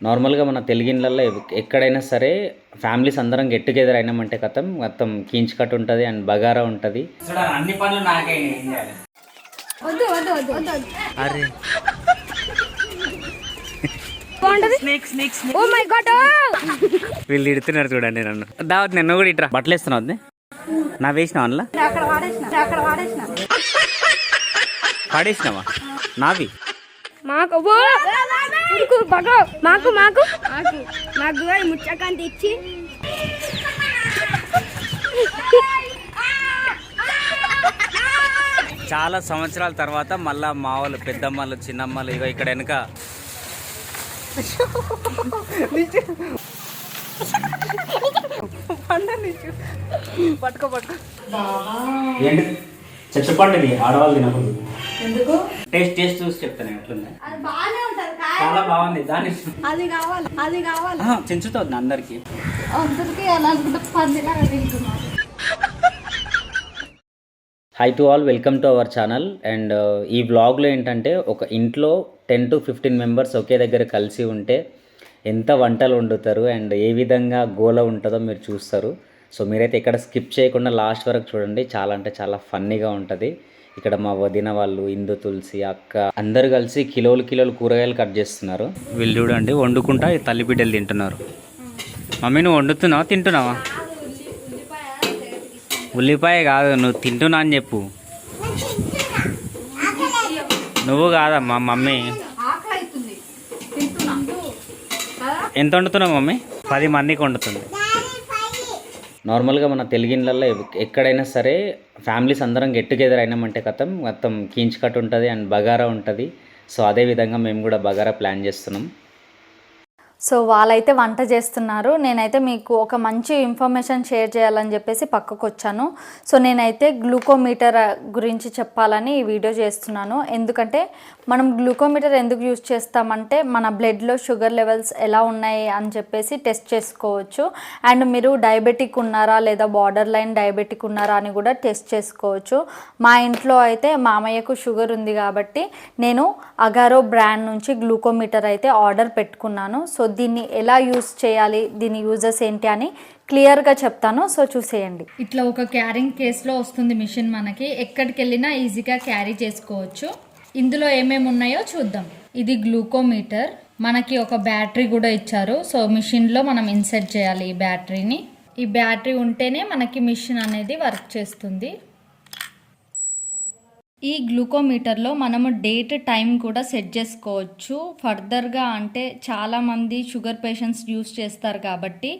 నార్మల్గా మన తెలుగిళ్ళల్లో ఎక్కడైనా సరే ఫ్యామిలీస్ అందరం గెట్ టుగెదర్ అయినామంటే కథం మొత్తం కీంచ్ కట్ ఉంటుంది అండ్ బగారా ఉంటుంది. అన్ని పనులు నాకే ఏం చేయాలి? వద్దు వద్దు వద్దు వద్దు. వద్దు అరే మై గాడ్ వీళ్ళు ఇడుతున్నారు చూడండి నన్ను. దావత్ నేను కూడా ఇట్రా. బట్టలు వేస్తున్నావు? నా వేసినావు అందులో? అక్కడ వాడేసిన అక్కడ వాడేసిన. పాడేసినావా నావి? మాకు బగో. మాకు మాకు. మాకు. ముచ్చకాంతి ఇచ్చి. చాలా సంవత్సరాల తర్వాత మళ్ళా మా వాళ్ళు పెద్దమ్మలు చిన్నమ్మలు ఇగో ఇక్కడ వెనుక. పట్టుకో పట్టుకో. ఏంటి? చచ్చపండు ఇది ఆడవాళ్ళు తినకూడదు. ఎందుకు? టేస్ట్ టేస్ట్ చూసి చెప్తాను ఎట్లుంది చాలా బాగుంది. దాని అది కావాలి అది కావాలి. చెంచుతుంది అందరికి. అందరికి అలా పందిలాగా తింటున్నాను hi to all welcome to our channel and ఈ వ్లాగ్లో ఏంటంటే ఒక ఇంట్లో టెన్ టు ఫిఫ్టీన్ మెంబర్స్ ఒకే దగ్గర కలిసి ఉంటే ఎంత వంటలు వండుతారు అండ్ ఏ విధంగా గోల ఉంటుందో మీరు చూస్తారు. సో మీరైతే ఇక్కడ స్కిప్ చేయకుండా లాస్ట్ వరకు చూడండి. చాలా అంటే చాలా ఫన్నీగా ఉంటుంది. ఇక్కడ మా వదిన వాళ్ళు ఇందు తులసి అక్క అందరు కలిసి కిలోలు కిలోలు కూరగాయలు కట్ చేస్తున్నారు. వీళ్ళు చూడండి వండుకుంటా ఈ తల్లి బిడ్డలు తింటున్నారు. మమ్మీ నువ్వు వండుతున్నావా తింటున్నావా? ఉల్లిపాయ కాదు నువ్వు తింటున్నా అని చెప్పు. నువ్వు కాదమ్మా మమ్మీ. ఎంత వండుతున్నావు మమ్మీ? పది మందికి వండుతుంది. నార్మల్గా మన తెలుగిళ్ళల్లో ఎక్కడైనా సరే ఫ్యామిలీస్ అందరం గెట్ టుగెదర్ అయినామంటే కథం మొత్తం కీంచ్ కట్ ఉంటుంది అండ్ బగారా ఉంటుంది. సో అదే విధంగా మేము కూడా బగారా ప్లాన్ చేస్తున్నాం. సో వాళ్ళైతే వంట చేస్తున్నారు. నేనైతే మీకు ఒక మంచి ఇన్ఫర్మేషన్ షేర్ చేయాలని చెప్పేసి పక్కకు వచ్చాను సో నేనైతే గ్లూకోమీటర్ uh, గురించి చెప్పాలని ఈ వీడియో చేస్తున్నాను. ఎందుకంటే మనం గ్లూకోమీటర్ ఎందుకు యూజ్ చేస్తామంటే మన బ్లడ్లో షుగర్ లెవెల్స్ ఎలా ఉన్నాయి అని చెప్పేసి టెస్ట్ చేసుకోవచ్చు. అండ్ మీరు డయాబెటిక్ ఉన్నారా లేదా బార్డర్ లైన్ డయాబెటిక్ ఉన్నారా అని కూడా టెస్ట్ చేసుకోవచ్చు. మా ఇంట్లో అయితే మామయ్యకు షుగర్ ఉంది కాబట్టి నేను అగారో బ్రాండ్ నుంచి గ్లూకోమీటర్ అయితే ఆర్డర్ పెట్టుకున్నాను. సో దీన్ని ఎలా యూస్ చేయాలి దీని యూజెస్ ఏంటి అని క్లియర్గా చెప్తాను. సో చూసేయండి. ఇట్లా ఒక క్యారింగ్ కేస్లో వస్తుంది మిషన్ మనకి. ఎక్కడికి వెళ్ళినా ఈజీగా క్యారీ చేసుకోవచ్చు. ఇందులో ఏమేమి ఉన్నాయో చూద్దాం. ఇది గ్లూకోమీటర్. మనకి ఒక బ్యాటరీ కూడా ఇచ్చారు. సో మిషన్లో మనం ఇన్సెట్ చేయాలి ఈ బ్యాటరీని. ఈ బ్యాటరీ ఉంటేనే మనకి మిషన్ అనేది వర్క్ చేస్తుంది. ఈ గ్లూకోమీటర్లో మనము డేట్ టైం కూడా సెట్ చేసుకోవచ్చు. ఫర్దర్గా అంటే చాలామంది షుగర్ పేషెంట్స్ యూస్ చేస్తారు కాబట్టి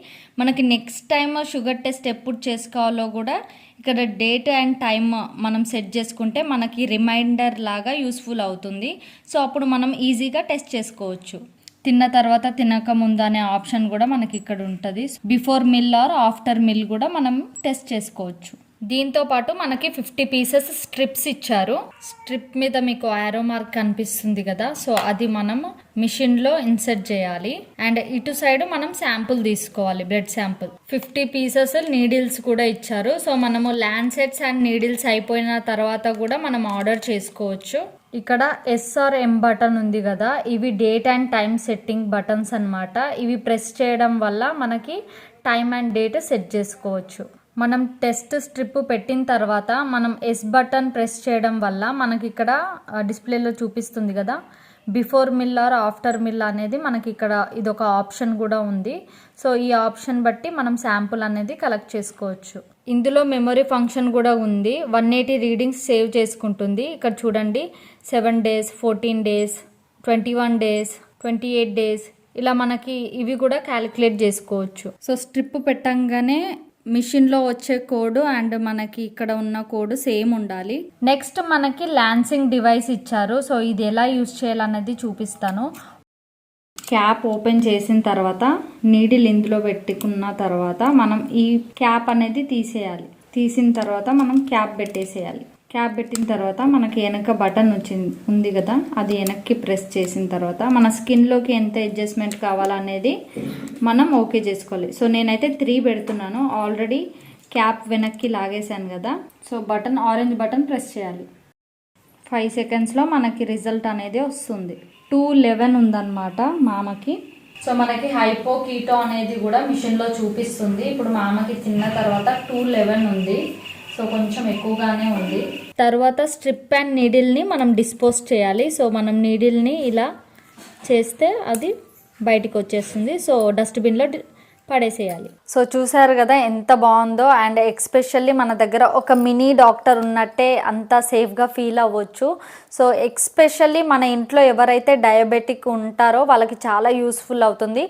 మనకి నెక్స్ట్ టైం షుగర్ టెస్ట్ ఎప్పుడు చేసుకోవాలో కూడా ఇక్కడ డేట్ అండ్ టైం మనం సెట్ చేసుకుంటే మనకి రిమైండర్ లాగా యూస్ఫుల్ అవుతుంది. సో అప్పుడు మనం ఈజీగా టెస్ట్ చేసుకోవచ్చు. తిన్న తర్వాత తినక ముందు అనే ఆప్షన్ కూడా మనకి ఇక్కడ ఉంటుంది. Before meal or after meal కూడా మనం టెస్ట్ చేసుకోవచ్చు. దీంతో పాటు మనకి ఫిఫ్టీ పీసెస్ స్ట్రిప్స్ ఇచ్చారు. స్ట్రిప్ మీద మీకు ఆరో మార్క్ కనిపిస్తుంది కదా. సో అది మనం మిషన్లో ఇన్సర్ట్ ఇన్సెర్ట్ చేయాలి. అండ్ ఇటు సైడ్ మనం శాంపుల్ తీసుకోవాలి blood sample fifty pieces needles కూడా ఇచ్చారు. సో మనము ల్యాండ్సెట్స్ అండ్ నీడిల్స్ అయిపోయిన తర్వాత కూడా మనం ఆర్డర్ చేసుకోవచ్చు. ఇక్కడ ఎస్ఆర్ ఎం బటన్ ఉంది కదా. ఇవి date and time setting buttons అనమాట ఇవి ప్రెస్ చేయడం వల్ల మనకి టైం అండ్ డేట్ సెట్ చేసుకోవచ్చు. మనం టెస్ట్ స్ట్రిప్ పెట్టిన తర్వాత మనం ఎస్ బటన్ ప్రెస్ చేయడం వల్ల మనకి ఇక్కడ డిస్ప్లేలో చూపిస్తుంది కదా. Before meal or after meal అనేది మనకి ఇక్కడ ఇదొక ఆప్షన్ కూడా ఉంది. సో ఈ ఆప్షన్ బట్టి మనం శాంపుల్ అనేది కలెక్ట్ చేసుకోవచ్చు. ఇందులో మెమొరీ ఫంక్షన్ కూడా ఉంది. వన్ ఎయిటీ రీడింగ్స్ సేవ్ చేసుకుంటుంది. ఇక్కడ చూడండి. Seven days fourteen days twenty one days twenty eight days ఇలా మనకి ఇవి కూడా క్యాలిక్యులేట్ చేసుకోవచ్చు. సో స్ట్రిప్ పెట్టంగానే మిషన్లో వచ్చే కోడ్ అండ్ మనకి ఇక్కడ ఉన్న కోడ్ సేమ్ ఉండాలి. నెక్స్ట్ మనకి లాన్సింగ్ డివైస్ ఇచ్చారు. సో ఇది ఎలా యూజ్ చేయాలన్నది చూపిస్తాను. క్యాప్ ఓపెన్ చేసిన తర్వాత నీడిల్ ఇందులో పెట్టుకున్న తర్వాత మనం ఈ క్యాప్ అనేది తీసేయాలి. తీసిన తర్వాత మనం క్యాప్ పెట్టేసేయాలి. క్యాప్ పెట్టిన తర్వాత మనకి వెనక బటన్ వచ్చింది ఉంది కదా అది వెనక్కి ప్రెస్ చేసిన తర్వాత మన స్కిన్లోకి ఎంత అడ్జస్ట్మెంట్ కావాలనేది మనం ఓకే చేసుకోవాలి. సో నేనైతే త్రీ పెడుతున్నాను. ఆల్రెడీ క్యాప్ వెనక్కి లాగేశాను కదా so button orange button press చేయాలి. ఫైవ్ సెకండ్స్లో మనకి రిజల్ట్ అనేది వస్తుంది. టూ లెవెన్ ఉందన్నమాట మామకి. సో మనకి హైపో కీటో అనేది కూడా మిషన్లో చూపిస్తుంది. ఇప్పుడు మామకి తిన్న తర్వాత టూ లెవెన్ ఉంది. సో కొంచెం ఎక్కువగానే ఉంది. తర్వాత స్ట్రిప్ అండ్ నీడిల్ని మనం డిస్పోజ్ చేయాలి. సో మనం నీడిల్ని ఇలా చేస్తే అది బయటికి వచ్చేస్తుంది. సో డస్ట్బిన్లో పడేసేయాలి. సో చూసారు కదా ఎంత బాగుందో అండ్ ఎక్స్పెషల్లీ మన దగ్గర ఒక మినీ డాక్టర్ ఉన్నట్టే అంత సేఫ్గా ఫీల్ అవ్వచ్చు. సో ఎక్స్పెషల్లీ మన ఇంట్లో ఎవరైతే డయాబెటిక్ ఉంటారో వాళ్ళకి చాలా యూస్ఫుల్ అవుతుంది.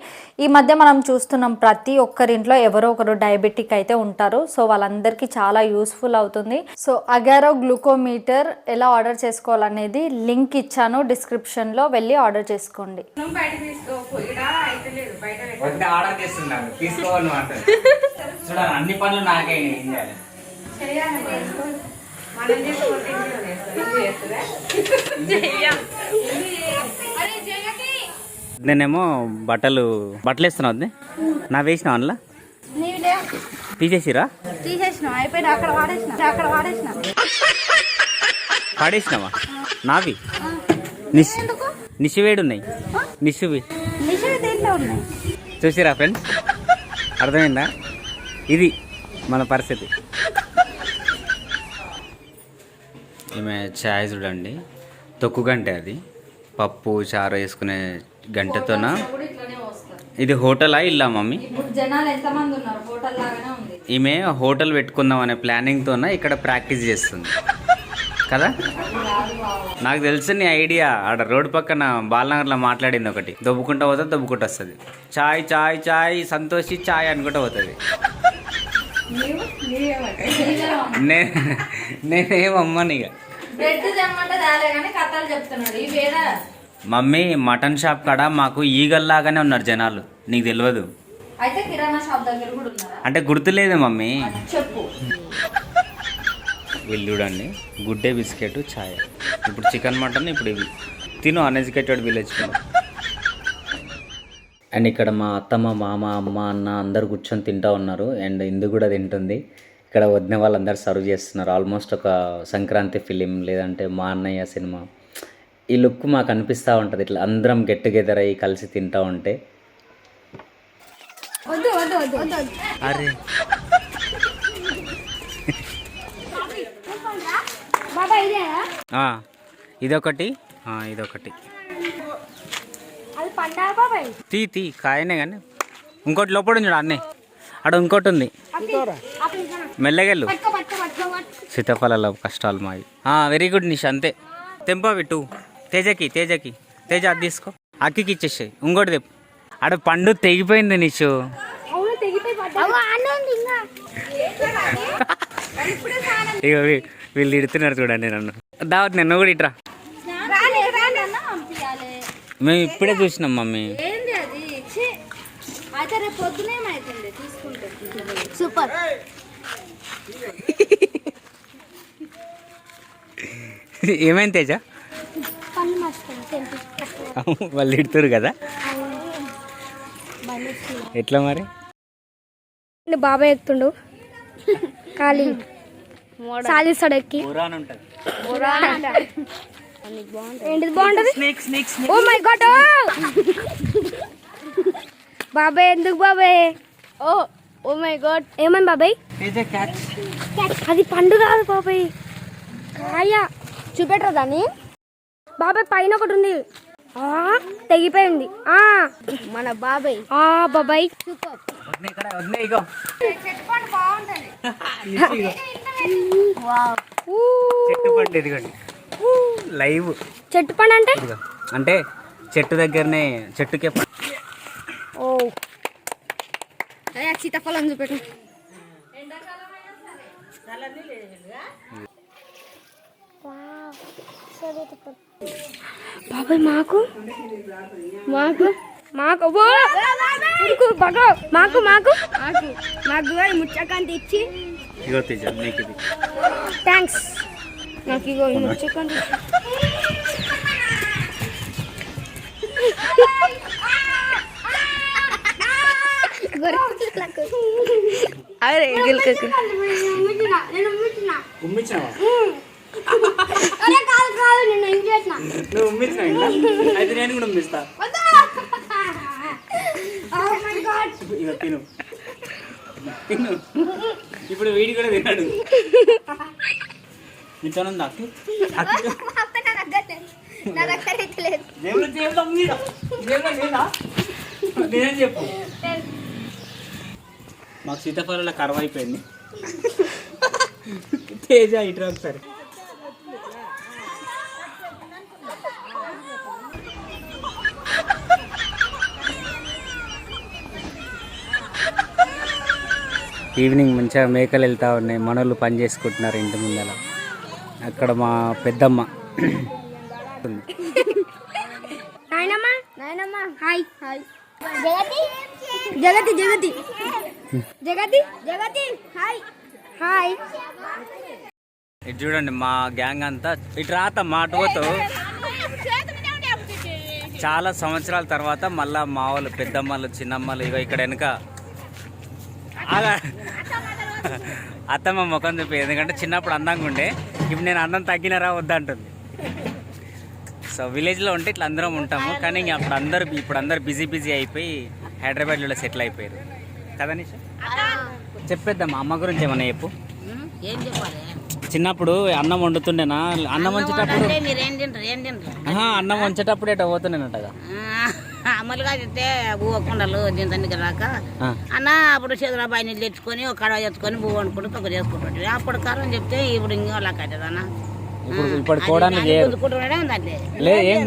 ఈ మధ్య మనం చూస్తున్నాం ప్రతి ఒక్కరింట్లో ఎవరో ఒకరు డయాబెటిక్ అయితే ఉంటారు. సో వాళ్ళందరికీ చాలా యూస్ఫుల్ అవుతుంది. సో అగారో గ్లూకోమీటర్ ఎలా ఆర్డర్ చేసుకోవాలనేది లింక్ ఇచ్చాను డిస్క్రిప్షన్లో వెళ్ళి ఆర్డర్ చేసుకోండి. తీసుకోవాలి మాట చూడాలి అన్ని పనులు నాకే ఏం చేయాలి? నేనేమో బట్టలు బట్టలు వేస్తున్నావు నా వేసినావు అందులో? నీళ్ళే తీసేసిరా? తీసేసినాం అయిపోయినా అక్కడ వాడేసిన అక్కడ వాడేసిన పాడేసినావా నావి నిష్ నిషివేడు ఉన్నాయి దేంట్లో ఉన్నాయి? చూసిరా ఫ్రెండ్స్ అర్థమైందా? ఇది మన పరిస్థితి. ఈమె ఛాయ్ చూడండి. తొక్కు గంటే అది. పప్పు చారు వేసుకునే గంటతోన? ఇది హోటలా ఇల్లా మమ్మీ? ఇప్పుడు జనాలు ఎంతమంది ఉన్నారు? హోటల్ లాగానే ఉంది. ఈమె హోటల్ పెట్టుకుందాం అనే ప్లానింగ్తోన ఇక్కడ ప్రాక్టీస్ చేస్తుంది? కదా? నాకు తెలిసి నీ ఐడియా. ఆడ రోడ్ పక్కన బాలనగర్లో మాట్లాడింది ఒకటి. దొబ్బుకుంటా పోతే దొబ్బుకుంటూ వస్తుంది. చాయ్ చాయ్ చాయ్ సంతోషి చాయ్ అనుకుంటూ పోతుంది. నే నేనేమమ్మని ఇక మమ్మీ మటన్ షాప్ కాడ మాకు ఈగల్లాగానే ఉన్నారు జనాలు. నీకు తెలియదు అంటే గుర్తులేదు మమ్మీ. చెప్పు. వీళ్ళు చూడండి. గుడ్డే బిస్కెట్ ఛాయ్ ఇప్పుడు చికెన్ మటన్ ఇప్పుడు ఇవి. తిను అన్ఎడ్యుకేటెడ్ విలేజ్ అండ్ ఇక్కడ మా అత్తమ్మ మామ అమ్మ అన్న అందరు కూర్చొని తింటా ఉన్నారు. అండ్ ఇందు కూడా తింటుంది. ఇక్కడ వదిన వాళ్ళందరూ సర్వ్ చేస్తున్నారు. ఆల్మోస్ట్ ఒక సంక్రాంతి ఫిలిం లేదంటే మా అన్నయ్య సినిమా. ఈ లుక్ మాకు అనిపిస్తూ ఉంటుంది. ఇట్లా అందరం గెట్ టుగెదర్ అయ్యి కలిసి తింటా ఉంటే. వద్దు వద్దు వద్దు వద్దు వద్దు. అరే. ఇదొకటి. ఆ, ఇదొకటి. అది పండా బాబాయ్ తీ తీ కాయనే కానీ. ఇంకోటి లోపల ఉంది చూడు అన్నే. అక్కడ ఇంకోటి ఉంది. మెల్లగెళ్ళు. సీతాఫలాల కష్టాలు మావి. వెరీ గుడ్ నిష్ అంతే. తెంపవి టూ తేజకి తేజకి. తేజ అది తీసుకో. అక్కికి ఇచ్చేసాయి. ఇంకోటి తెప్పు ఆడ పండు తెగిపోయింది నిషు. అవును తెగిపోయి పడ్డా అవ్వ ఆనంద్ ఇంకా వీళ్ళు ఇడుతున్నారు చూడండి నన్ను. దావత్ నిన్ను కూడా ఇట్రా. మేము ఇప్పుడే చూసినాం మమ్మీ. ఏంది అది? ఛీ. అయితే రేపు పొద్దునేమవుతుంది తీసుకుంటే. సూపర్. ఏమైంది తేజ? వాళ్ళు ఇడుతురు కదా. ఎట్లా మరి? బాబాయ్ ఎక్కుతుండు. ఖాళీ. సాధిస్తాడు ఎక్కి ఏంటిది బాగుంటది? ఓ మై గాడ్ బాబాయ్ ఎందుకు బాబాయ్? Oh oh my god. ఏమని బాబాయ్? అది పండు కాదు బాబాయ్. కాయ. చూపెట్టరా దాన్ని? బాబాయ్ పైన ఒకటి ఉంది. ఆ తెగిపోయింది. ఆ. మన బాబాయ్. ఆ బాబాయ్. సూపర్ చెట్టు పండు ఇదిగోండి. లైవ్. చెట్టు పండు అంటే? అంటే చెట్టు దగ్గరనే చెట్టుకే పండు. ఓ. సీతాఫలం చూపెట్టు. బాబాయ్ మాకు? మాకు? మాకు మాకు మాకు మాకు. ఈ ముచ్చకాంత ఇచ్చి ఇగో తేజ నీకు ఇది. థ్యాంక్స్ నాకు ఇగో ఈ ముచ్చకాంత ఇచ్చి అరే గిల్కకు. ఉమ్మించినావా అరే కాదు కాదు నేను ఏం చేసిన? నువ్వు అయితే నేను కూడా ఉమ్మిస్తా. ఇక తిను. తిను. ఇప్పుడు వీడి కూడా తిన్నాడు. నీతోనుందా? అక్కి? అక్కి? నా దగ్గర అయితే లేదు. దేవుడు దేవుడు మీద దేవుడు లేదా నేనేం చెప్పు? మాకు సీతాఫలంలో కరువు అయిపోయింది. తేజ ఇటు ఒకసారి. ఈవినింగ్ మంచిగా మేకలు వెళ్తూ ఉన్నాయి. మనోళ్ళు పని చేసుకుంటున్నారు ఇంటి ముందర. అక్కడ మా పెద్దమ్మ. నాయనమ్మ? నాయనమ్మ. Hi. Hi. Jagathi? Jagathi Jagathi. Jagathi? Jagathi. Hi. Hi. ఇటు చూడండి మా గ్యాంగ్ అంతా. ఇటు రాత మా అటువతో చాలా సంవత్సరాల తర్వాత మళ్ళా మా వాళ్ళు పెద్దమ్మలు చిన్నమ్మలు ఇగో ఇక్కడ వెనుక. అత్తమ్మ ముఖం చూపి ఎందుకంటే చిన్నప్పుడు అందంగా ఉండే. ఇప్పుడు నేను అందం తగ్గినరా వద్దంటుంది సో విలేజ్లో ఉంటే ఇట్లా అందరం ఉంటాము. కానీ ఇంక అప్పుడు అందరు ఇప్పుడు అందరు బిజీ బిజీ అయిపోయి హైదరాబాద్లో సెటిల్ అయిపోయారు. కదా నిషా? చెప్పేద్దాం అమ్మ గురించి ఏమన్నా చెప్పు. ఏం చెప్పాలి? చిన్నప్పుడు అన్నం వండుతుండేనా? అన్నం వంచేటప్పుడు అన్నం వంచేటప్పుడు ఎట పోతుండేనటగా? ఆ, అమలుగా చెప్తే ఊవ కుండలు దీనికి రాక. అన్న అప్పుడు చేతుల బాయి నీళ్ళు తెచ్చుకొని ఒక కడవ తెచ్చుకొని బువ్వ వండుకుంటూ తొక్క చేసుకుంటాడు అప్పుడు కారం చెప్తే ఇప్పుడు ఇంకో లాక్ అవుతుంది అన్న ఇప్పుడు ఏం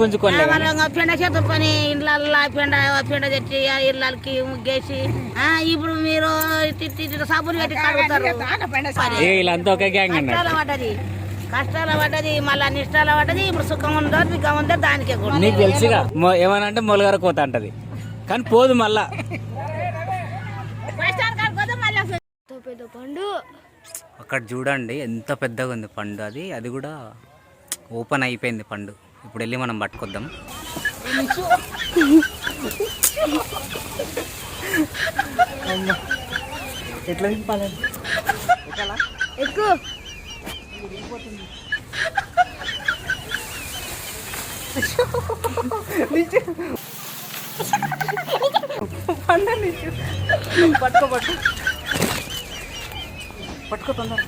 పెండ చేతుకొని ఇండ్లల్లో పెండ పెండ తెచ్చి ఆ ఇళ్ళకి ముగ్గేసి ఆ, ఇప్పుడు మీరు సబ్బులు పెట్టి కడుగుతారు వీళ్ళంతా ఒకే గ్యాంగ్ కష్టాల పడ్డది మళ్ళా నిష్టాల పడ్డది ఇప్పుడు సుఖం ఉందో దుఃఖం ఉందో దానికే కూడా. నీకు తెలుసుగా మొ- ఏమనంటే మొలగార కోత అంటది. కానీ పోదు మళ్ళా. పెద్ద పండు అక్కడ చూడండి ఎంత పెద్దగా ఉంది పండు అది. అది కూడా ఓపెన్ అయిపోయింది పండు. ఇప్పుడు వెళ్ళి మనం పట్టుకొద్దాం. ఎట్లా తిప్పాలి ఎక్కువ పట్టుకో పట్టు పట్టుకో తొందర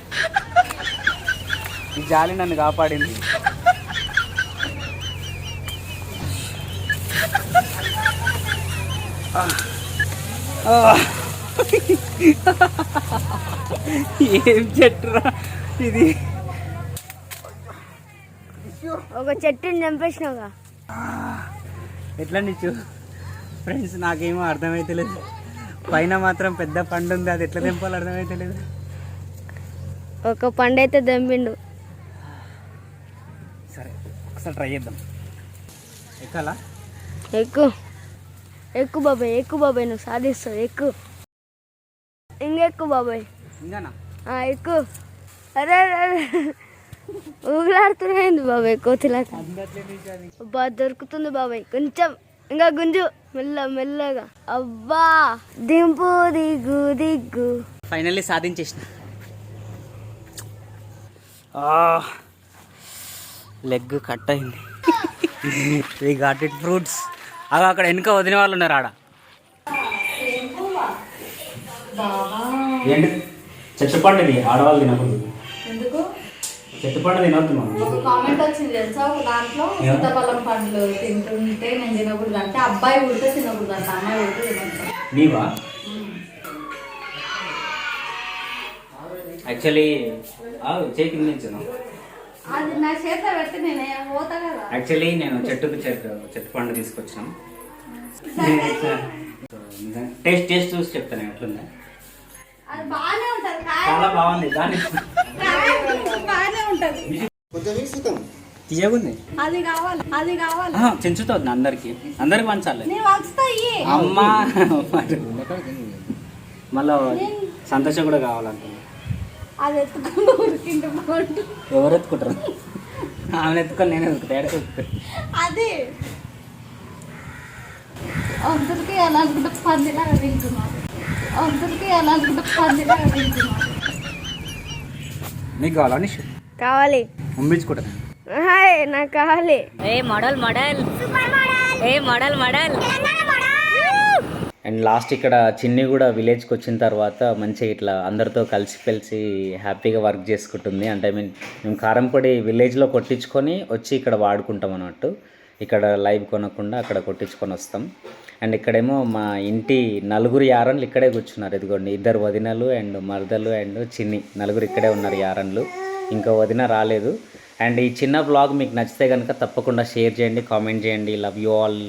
ఈ జాలి నన్ను కాపాడింది. ఏం చెట్టురా ఇది? ఒక చెట్టుని చంపేసినావుగా. ఎట్లా నిచ్చు? ఫ్రెండ్స్ నాకేమో అర్థమైతలేదు. పైన మాత్రం పెద్ద పండు ఉంది అది ఎట్లా తెంపాలో అర్థమైతలేదు. ఒక పండు అయితే దమ్మిండు సరే ఒకసారి ట్రై చేద్దాం. ఎక్కాలా? ఎక్కు. ఎక్కు బాబాయ్ ఎక్కు బాబాయ్ నువ్వు సాధిస్తావు ఎక్కు. ఇంకెక్కు బాబాయ్. ఇంకానా? ఆ, ఎక్కు. అరే అరే, అరే. ఊగులాడుతున్నాయింది బాబాయ్? కోతిలాగా. అబ్బా దొరుకుతుంది బాబాయ్. కొంచెం ఇంకా గుంజు. మెల్ల మెల్లగా. అబ్బా దింపు దిగ్గు దిగ్గు. ఫైనల్లీ సాధించేసిన. లెగ్ కట్ అయింది. వి గాట్ ఇట్ ఫ్రూట్స్ అవి అక్కడ వెనుక వదిన వాళ్ళు ఉన్నారు ఆడ. పండుది ఆడవాళ్ళు తినకూడదు. చెట్టు పండు తినవద్దు ఒక కామెంట్ వచ్చింది తెలుసా? ఒక దాంట్లో సీతాఫలం పండ్లు తింటుంటే నేను తినకూడదు అంటే అబ్బాయి ఉడితే తినకూడదు అంట అమ్మాయి ఉడితే తినకూడదు నీవా? యాక్చువల్లీ కింద నుంచున్నాం అది నా చేతిలో పెడితే నేను పోతా కదా. యాక్చువల్లీ నేను చెట్టుకు చెట్టు చెట్టు పండు తీసుకొచ్చాం టేస్ట్ టేస్ట్ చూసి చెప్తాను ఎట్లుందా? అది బాగానే ఉంటది చాలా బాగుంది దాని ఉంటది. తీయగుంది. అది కావాలి అది కావాలి. చెంచుతుంది అందరికి. అందరికి పంచాలి. అమ్మా మళ్ళా సంతోషం కూడా కావాలంటుంది. అది ఎత్తుకుంటూ ఉరికింటూ పోండి. ఎవరు ఎత్తుకుంటారు? ఆమెను ఎత్తుకొని నేను ఎత్తుకుంటా ఎడకు అది. అందరికీ ఎలా అనుకుంటే పందిలాగా అందరికీ ఎలా అనుకుంటే పందిలాగా తింటున్నారు నీకు కావాలా నిష్ కావాలి. హాయ్ నాకు కావాలి. ఏ మోడల్ మోడల్. ఏ మోడల్ మోడల్. అండ్ లాస్ట్ ఇక్కడ చిన్ని కూడా విలేజ్కి వచ్చిన తర్వాత మంచిగా ఇట్లా అందరితో కలిసి కలిసి హ్యాపీగా వర్క్ చేసుకుంటుంది. అంటే ఐ మీన్ మేము కారంపొడి విలేజ్లో కొట్టించుకొని వచ్చి ఇక్కడ వాడుకుంటాం అన్నట్టు. ఇక్కడ లైవ్ కొనకుండా అక్కడ కొట్టించుకొని వస్తాం. అండ్ ఇక్కడేమో మా ఇంటి నలుగురు యారన్లు ఇక్కడే కూర్చున్నారు. ఇదిగోండి ఇద్దరు వదినలు అండ్ మరదలు అండ్ చిన్ని నలుగురు ఇక్కడే ఉన్నారు యారన్లు. ఇంకా వదిన రాలేదు. అండ్ ఈ చిన్న బ్లాగ్ మీకు నచ్చితే కనుక తప్పకుండా షేర్ చేయండి కామెంట్ చేయండి. Love you all